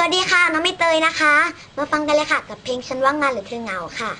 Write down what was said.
วัสดีค่ะ น้องไม่เตยนะคะ มาฟังกันเลยค่ะ กับเพลงฉันว่างงานหรือเธอเหงาค่ะ